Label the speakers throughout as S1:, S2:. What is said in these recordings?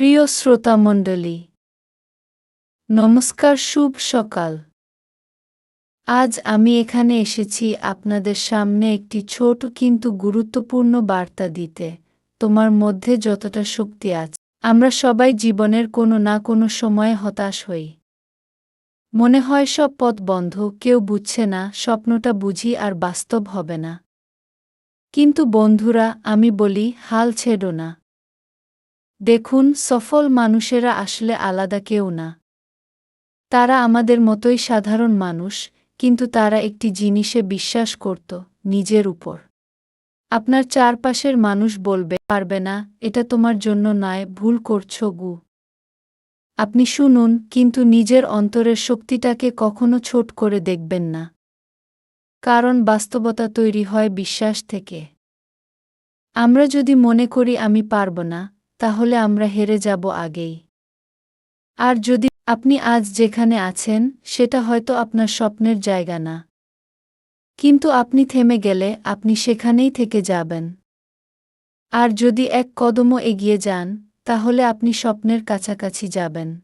S1: প্রিয় শ্রোতামণ্ডলী নমস্কার, শুভ সকাল। আজ আমি এখানে এসেছি আপনাদের সামনে একটি ছোট কিন্তু গুরুত্বপূর্ণ বার্তা দিতে। তোমার মধ্যে যতটা শক্তি আছে, আমরা সবাই জীবনের কোনো না কোনো সময়ে হতাশ হই। মনে হয় সব পথ বন্ধ, কেউ বুঝছে না, স্বপ্নটা বুঝি আর বাস্তব হবে না। কিন্তু বন্ধুরা, আমি বলি, হাল ছেড়ো না। দেখুন, সফল মানুষেরা আসলে আলাদা কেউ না। তারা আমাদের মতোই সাধারণ মানুষ, কিন্তু তারা একটি জিনিসে বিশ্বাস করত, নিজের উপর। আপনার চারপাশের মানুষ বলবে, পারবে না, এটা তোমার জন্য নয়, ভুল করছ গু। আপনি শুনুন, কিন্তু নিজের অন্তরের শক্তিটাকে কখনো ছোট করে দেখবেন না। কারণ বাস্তবতা তৈরি হয় বিশ্বাস থেকে। আমরা যদি মনে করি, আমি পারব না তাহলে আমরা হেরে যাব আগেই। আর যদি আপনি আজ যেখানে আছেন, সেটা হয়তো আপনার স্বপ্নের জায়গা না। কিন্তু আপনি থেমে গেলে আপনি সেখানেই থেকে যাবেন। আর যদি এক কদমও এগিয়ে যান, তাহলে আপনি স্বপ্নের কাছাকাছি যাবেন।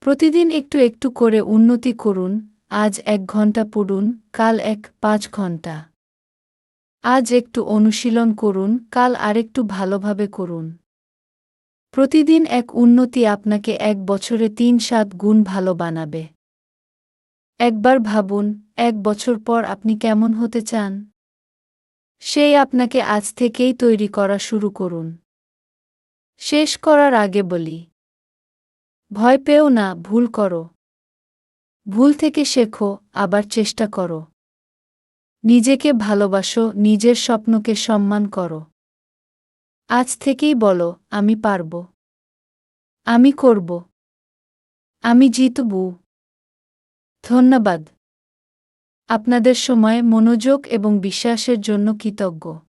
S1: প্রতিদিন একটু একটু করে উন্নতি করুন, আজ এক ঘণ্টা পড়ুন, কাল এক পাঁচ ঘণ্টা। আজ একটু অনুশীলন করুন, কাল আরেকটু ভালোভাবে করুন। প্রতিদিন এক উন্নতি আপনাকে এক বছরে তিন সাত গুণ ভালো বানাবে। একবার ভাবুন, এক বছর পর আপনি কেমন হতে চান? সেই আপনাকে আজ থেকেই তৈরি করা শুরু করুন। শেষ করার আগে বলি, ভয় পেও না, ভুল করো। ভুল থেকে শেখো, আবার চেষ্টা করো। নিজেকে ভালোবাসো, নিজের স্বপ্নকে সম্মান করো। আজ থেকেই বলো, আমি পারব। আমি করব। আমি জিতব। ধন্যবাদ। আপনাদের সময়, মনোযোগ এবং বিশ্বাসের জন্য কৃতজ্ঞ।